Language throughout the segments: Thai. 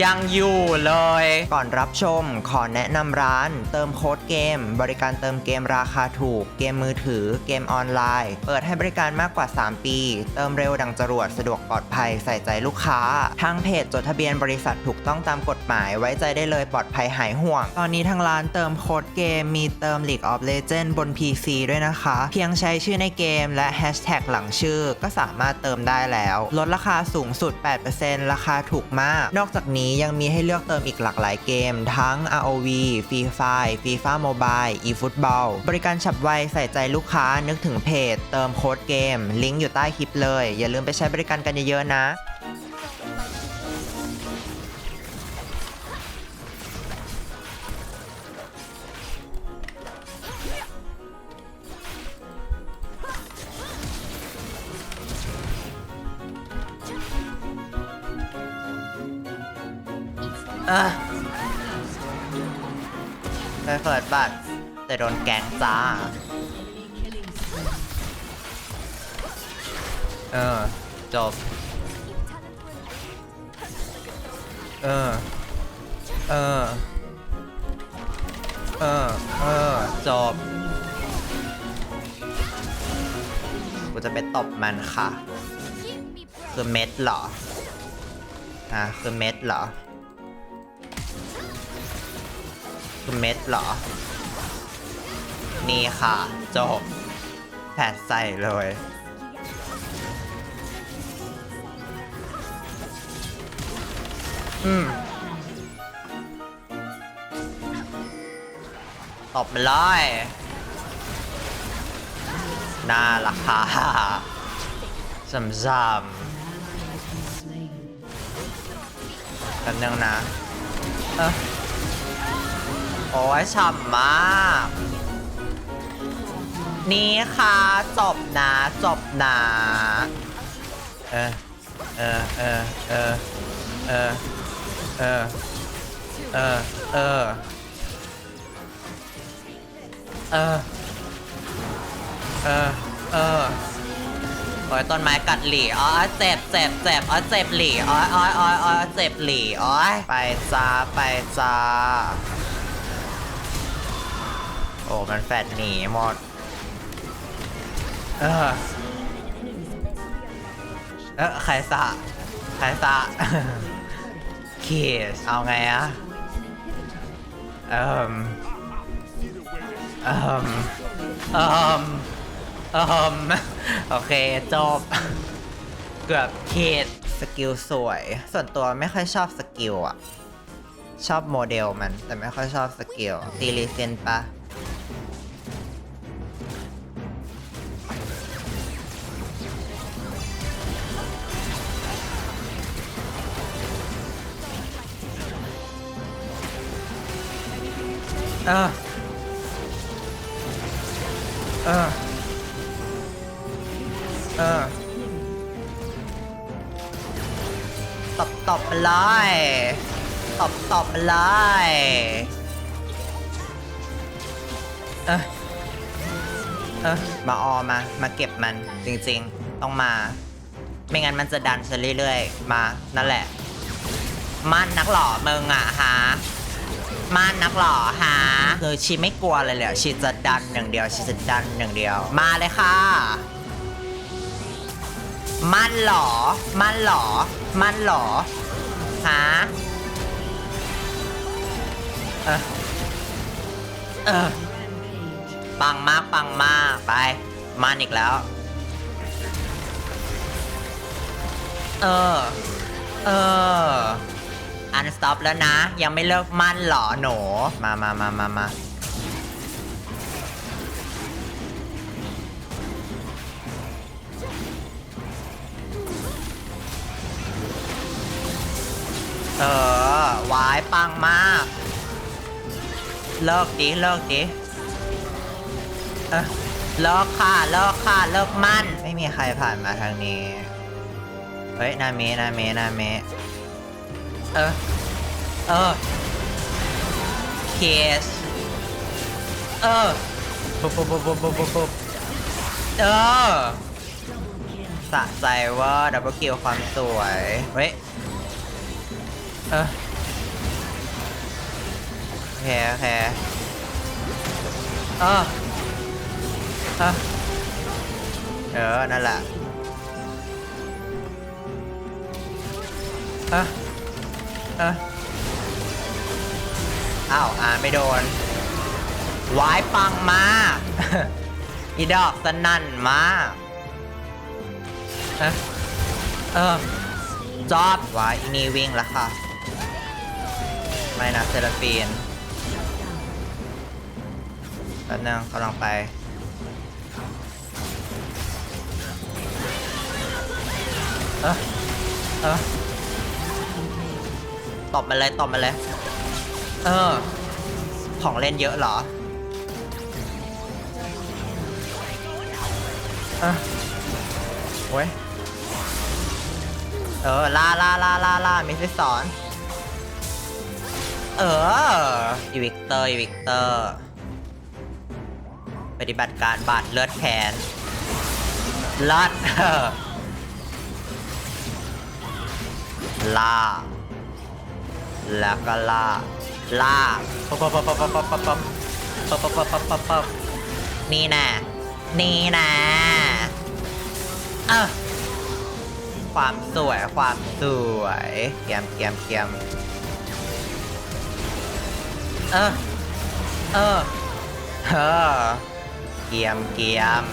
ยังอยู่เลย ก่อนรับชมขอแนะนำร้าน เติมโค้ดเกม บริการเติมเกมราคาถูก เกมมือถือ เกมออนไลน์ เปิดให้บริการมากกว่า 3 ปี เติมเร็วดังจรวดสะดวกปลอดภัยใส่ใจลูกค้า ทางเพจจดทะเบียนบริษัทถูกต้องตามกฎหมายไว้ใจได้เลยปลอดภัยหายห่วง ตอนนี้ทางร้านเติมโค้ดเกมมีเติม League of Legends บน PC ด้วยนะคะ เพียงใช้ชื่อในเกมและแฮชแท็กหลังชื่อก็สามารถเติมได้แล้ว ลดราคาสูงสุด 8%ราคาถูกมาก นอกจากนี้ยังมีให้เลือกเติมอีกหลากหลายเกม ทั้ง ROV Free Fire FIFA Mobile eFootball บริการฉับไวใส่ใจลูกค้านึกถึงเพจ เติมโค้ดเกม ลิงก์อยู่ใต้คลิปเลย อย่าลืมไปใช้บริการกันเยอะๆนะ เออไปเปิดบัตรแต่โดนแกงจ้า เออ จบ เออ เออ เออ เออ จบ กูจะไปตบมันค่ะ คือเม็ดเหรอ อะ คือเม็ดเหรอ คือเม็ดเหรอ นี่ค่ะ จบ แผดใส่เลย อืมตบมันเลยน่าราคาซ้ำๆแป๊บนึงนะ เออ โอ้ยฉ่ำมาก นี่ค่ะจบนะจบนะเออเออเออเออเออเออเออเออเออเออเออโอ้ยต้นไม้กัดหลีอ๋อเจ็บเจ็บเจ็บอ๋อเจ็บหลีอ๋ออ๋ออ๋ออ๋อเจ็บหลีอ๋อไปจ้าไปจ้าโอ้มันแฟดหนีหมดเออเออใครสะใครสะเคสเอาไงอะเอิมเอิมเอิมเอิมโอเค จบ เกือบเคสสกิลสวย ส่วนตัวไม่ค่อยชอบสกิลอะชอบโมเดลมันแต่ไม่ค่อยชอบสกิลตีรีเซนปะ ออเออเออตบตบไปเลยตบตบไปเลยเออเออมาออมา มาเก็บมันจริงๆ ต้องมา ไม่งั้นมันจะดันฉันเรื่อยๆ มา นั่นแหละ มันนักหล่อมึงอะฮะ มันนักหล่อฮะคือชีไม่กลัวเลยเลยชีจะดันอย่างเดียวชีจะดันอย่างเดียว มาเลยค่ะ มันหรอมันหรอมันหรอฮะเออเออปังมากปังมากไปมันอีกแล้ว เออ เออ อันสต็อปแล้วนะ ยังไม่เลิกมั่นเหรอหนูมามามามามาเออวายปังมาก เลิกดิเลิกดิเออเลิกค่ะเลิกค่ะเลิกมั่น ไม่มีใครผ่านมาทางนี้ เฮ้ย นาเมะนาเมนาเม เออ เออ เคส เออปุ๊บปุ๊บปุ๊บปุ๊บปุ๊บปุ๊บเออสะใจว่าดับเบิลคิวความสวย เฮ้ย เออโอเคโอเคเออเออเออ นั่นแหละเออ เอออ้าวอ่านไม่โดนวายปังมากอีดอกสนั่นมากเออเออจอบวายอีนี่วิ่งแล้วค่ะ ไม่นะเซราฟีนแป๊บนึงกำลังไปเออเออ ตบมาเลยตบมาเลย เออ ของเล่นเยอะเหรอเออโว้ยเออลาลาลาลาลามิสซิสอน เอออีวิกเตอร์อีวิกเตอร์ ปฏิบัติการบาดเลือดแขนลัดล่า แล้วก็ล่าล่าปั๊บปั๊บปั๊บปั๊บปั๊บปั๊บปั๊บปั๊บปั๊บปั๊บปั๊บปั๊บปั๊บนี่นะนี่นะเออความสวยความสวยเกียมเกียมเกียมเออเออเออเกียมเกียม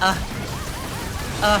เออเออ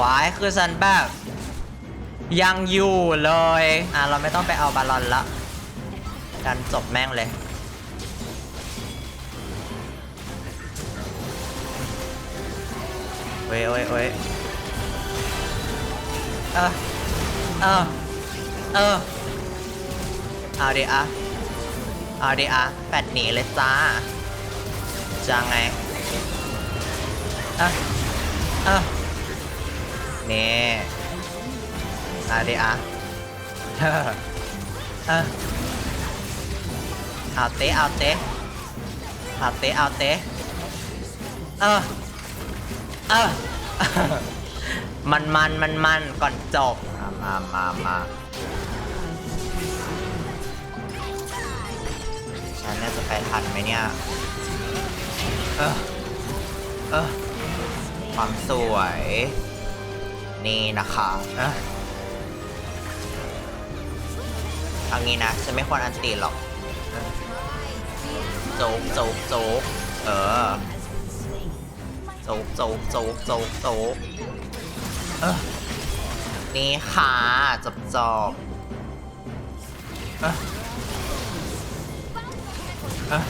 วายคือฉันแบบยังอยู่เลย อะ เราไม่ต้องไปเอาบาลอนละดันจบแม่งเลย เว้ยเว้ยเว้ยเออ เออ เออ เอาดิอะเอาดิอะแปดหนีเลยจ้าจะไง เออ เออ นี่อาดิอะเออเออเอาเตะเอาเตะเอาเตะเอาเตะเออเออมันมันมันมันก่อนจบมามามามาฉันน่าจะไปทันไหมเนี่ย เออ เออ ความสวย นี่นะคะเออเอางี้นะฉันไม่ควรอันตีหรอกเออโจ๊กโจ๊กโจ๊กเออ โจ๊กโจ๊กโจ๊กโจ๊กโจ๊กเออนี่ค่ะจบจบเออเออ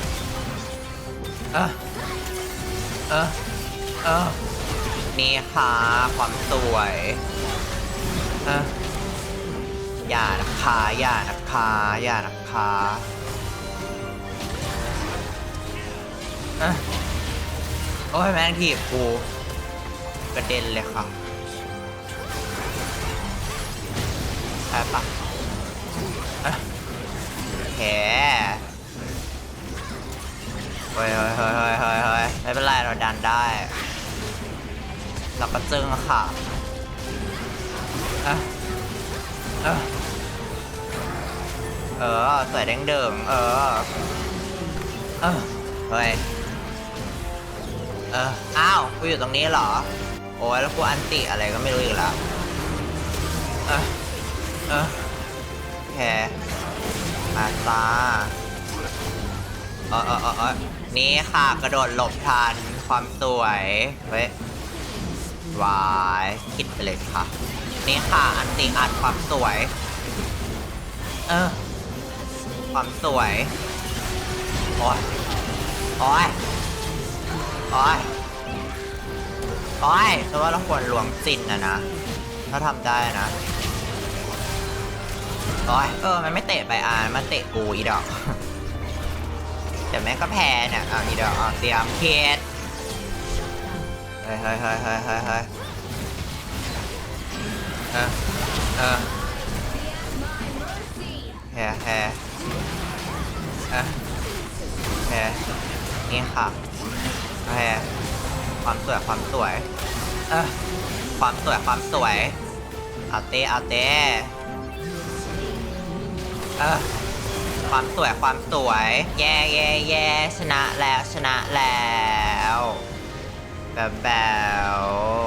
เออเออเออ นี่ค่ะความสวยอออย่านะคะอย่านะคะอย่านะคะออโอ้ยแม่งถีบกูกระเด็นเลยค่ะใช่ปะแหเฮ้ยเฮ้ยเฮ้ยเฮ้ยเฮ้ยเฮ้ยไม่เป็นไรเราดันได้ เราก็จึงค่ะอะเออเออสวยเด้งเดิมเออเออเฮ้ยเอออ้าวกูอยู่ตรงนี้เหรอ โอ้ยแล้วกูอันติอะไรก็ไม่รู้อีกแล้วเออเออแค่มาตาเออเออเออเออนี่ค่ะกระโดดหลบทันความสวยเว้ย วายคิดไปเลยค่ะ นี่ค่ะ อันติอัดความสวย เออ ความสวย โอ้ย โอ้ย โอ้ย โอ้ยแต่ว่าเราควรหลวงจินนะนะ ถ้าทำได้นะ โอ้ย เออ มันไม่เตะไปอ่านมันเตะกูอีดอก แต่แม่ก็แพ้เนี่ยเอาอีดอกเอาเตรียมเคส เฮ้ยเฮ้ยเฮ้ยเฮ้ยเฮ้ยเฮ้ยเออเออแฮ่แฮ่เออแฮ่นี่ค่ะแฮ่ความสวยความสวยอความสวยความสวยเอาเต้เอาเต้เออความสวยความสวย แย่แย่แย่ชนะแล้วชนะแล้ว แบบแบบ